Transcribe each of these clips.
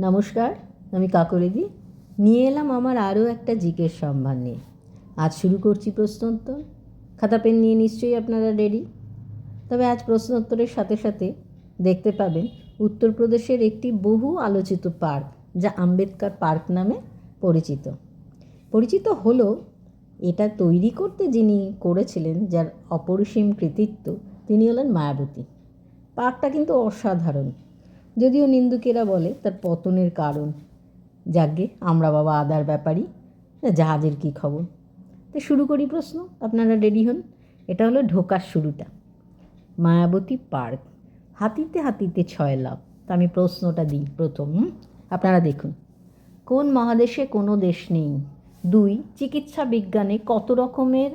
নমস্কার, আমি কাকরিদি। নিয়ে এলাম আমার আরও একটা জিকের সম্ভার নিয়ে। আজ শুরু করছি প্রশ্নোত্তর। খাতা, পেন নিয়ে নিশ্চয়ই আপনারা রেডি তবে আজ প্রশ্নোত্তরের সাথে সাথে দেখতে পাবেন, উত্তরপ্রদেশের একটি বহু আলোচিত পার্ক, যা আম্বেদকর পার্ক নামে পরিচিত। পরিচিত হলো এটা তৈরি করতে যিনি করেছিলেন, যার অপরিসীম কৃতিত্ব তিনি হলেন মায়াবতী। পার্কটা কিন্তু অসাধারণ। যদিও নিন্দুকেরা বলে, তার পতনের কারণ। যাকে আমরা বাবা আদার ব্যাপারই জাহাজের কী খবর? তো শুরু করি প্রশ্ন, আপনারা রেডি হন। এটা হলো ঢোকার শুরুটা। মায়াবতী পার্ক। হাতিতে হাতিতে ছয় লাভ। তা আমি প্রশ্নটা দিই প্রথম? আপনারা দেখুন। কোন মহাদেশে কোনো দেশ নেই? দুই, চিকিৎসা বিজ্ঞানে কত রকমের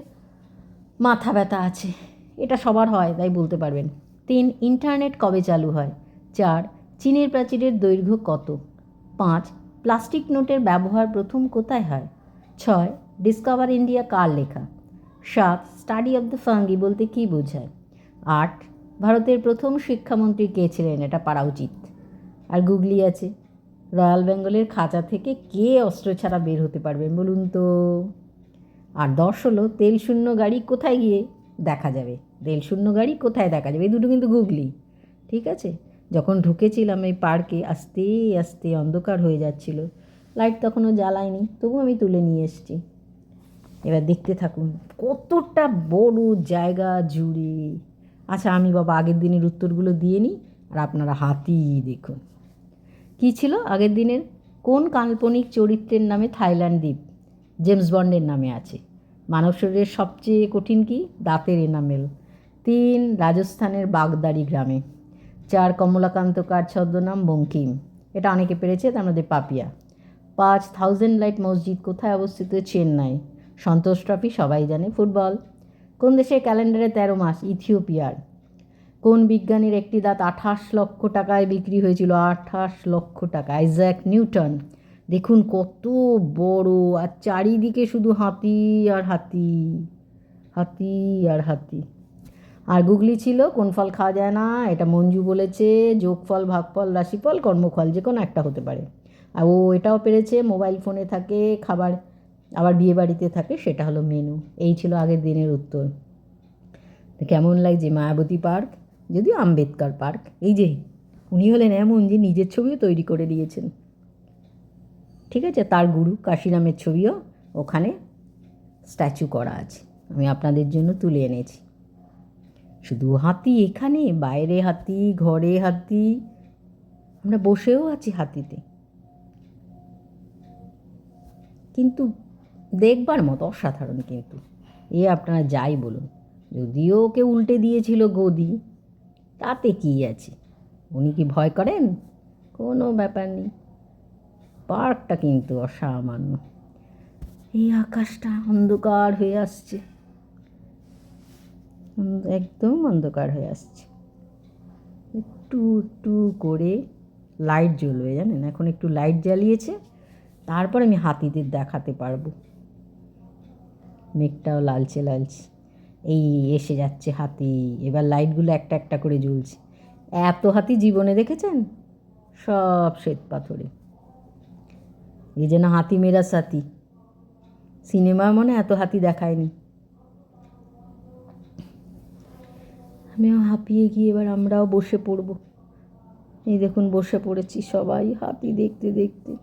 মাথা ব্যথা আছে? এটা সবার হয়, তাই বলতে পারবেন। তিন, ইন্টারনেট কবে চালু হয়? চার চীনের প্রাচীরের দৈর্ঘ্য কত? পাঁচ, প্লাস্টিক নোটের ব্যবহার প্রথম কোথায় হয়? ছয় ডিসকভার ইন্ডিয়া কার লেখা? সাত স্টাডি অব দ্য ফাঙ্গি বলতে কী বোঝায়? আট, ভারতের প্রথম শিক্ষামন্ত্রী কে ছিলেন? এটা পারা উচিত। আর গুগলি আছে। রয়্যাল বেঙ্গলের খাঁচা থেকে কে অস্ত্র ছাড়া বের হতে পারবেন বলুন তো? আর দশ হলো, তেল শূন্য গাড়ি কোথায় গিয়ে দেখা যাবে? তেল শূন্য গাড়ি কোথায় দেখা যাবে? এই দুটো কিন্তু গুগলি। ঠিক আছে? যখন ঢুকেছিলাম এই পার্কে আস্তে আস্তে অন্ধকার হয়ে যাচ্ছিল। লাইট তখনও জ্বালায়নি তবু আমি তুলে নিয়ে এসেছি। এবার দেখতে থাকুন, কতটা বড় জায়গা জুড়ে। আচ্ছা আমি বাবা আগের দিনের উত্তরগুলো দিয়ে নিই, আর আপনারা হাতি দেখুন। কী ছিল আগের দিনের? কোন কাল্পনিক চরিত্রের নামে থাইল্যান্ড দ্বীপ? জেমস বন্ডের নামে আছে। মানব শরীরের সবচেয়ে কঠিন কি? দাঁতের এনামেল। তিন, রাজস্থানের বাগদারি গ্রামে। চার কমলাকান্ত কার ছদ্মনাম বঙ্কিম। এটা অনেকে পেরেছে, তার মধ্যে পাপিয়া। পাঁচ থাউজেন্ড লাইট মসজিদ কোথায় অবস্থিত? চেন্নাই। সন্তোষ ট্রফি সবাই জানে, ফুটবল। কোন দেশের ক্যালেন্ডারে তেরো মাস? ইথিওপিয়ার। কোন বিজ্ঞানীর একটি দাঁত আঠাশ লক্ষ টাকায় বিক্রি হয়েছিল? আঠাশ লক্ষ টাকা। Isaac Newton. দেখুন কত বড়, আর চারিদিকে শুধু হাতি আর হাতি। হাতি আর হাতি। আর গুগলি ছিল, কোন ফল খাওয়া যায় না, এটা মঞ্জু বলেছে যোগফল ভাগফল রাশিফল কর্মফল, যে কোনো একটা হতে পারে। আর ও এটাও পেরেছে, মোবাইল ফোনে থাকে, খাবার, আবার বিয়ে বাড়িতে থাকে, সেটা হলো মেনু। এই ছিল আগের দিনের উত্তর। কেমন লাগছে মায়াবতী পার্ক? যদিও আম্বেদকর পার্ক। এই যে, উনি হলেন এমন যে নিজের ছবিও তৈরি করে দিয়েছেন। ঠিক আছে, তার গুরু কাশিরামের ছবিও ওখানে স্ট্যাচু করা আছে। আমি আপনাদের জন্য তুলে এনেছি। শুধু হাতি এখানে, বাইরে হাতি, ঘরে হাতি। আমরা বসেও আছি হাতিতে। কিন্তু দেখবার মতো অসাধারণ কিন্তু। এ আপনারা যাই বলুন। যদিও ওকে উল্টে দিয়েছিল গদি, তাতে কী আছে? উনি কি ভয় করেন? কোনো ব্যাপার নেই। পার্কটা কিন্তু অসামান্য। এই আকাশটা অন্ধকার হয়ে আসছে। একদম অন্ধকার হয়ে আসছে। একটু একটু করে লাইট জ্বলবে জানেন? এখন একটু লাইট জ্বালিয়েছে, তারপর আমি হাতিদের দেখাতে পারব। মেঘটাও লালচে লালচে। এই এসে যাচ্ছে হাতি। এবার লাইটগুলো একটা একটা করে জ্বলছে। এত হাতি জীবনে দেখেছেন? সব শ্বেত পাথরে। এই যেন হাতি মেরা সাথী সিনেমা মনে এত হাতি দেখায়নি। আমিও হাঁপিয়ে গিয়ে এবার আমরাও বসে পড়ব। এই দেখুন, বসে পড়েছি সবাই হাতি দেখতে দেখতে।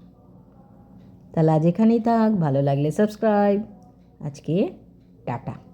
তাহলে আজ এখানেই থাক, ভালো লাগলে সাবস্ক্রাইব। আজকে টাটা।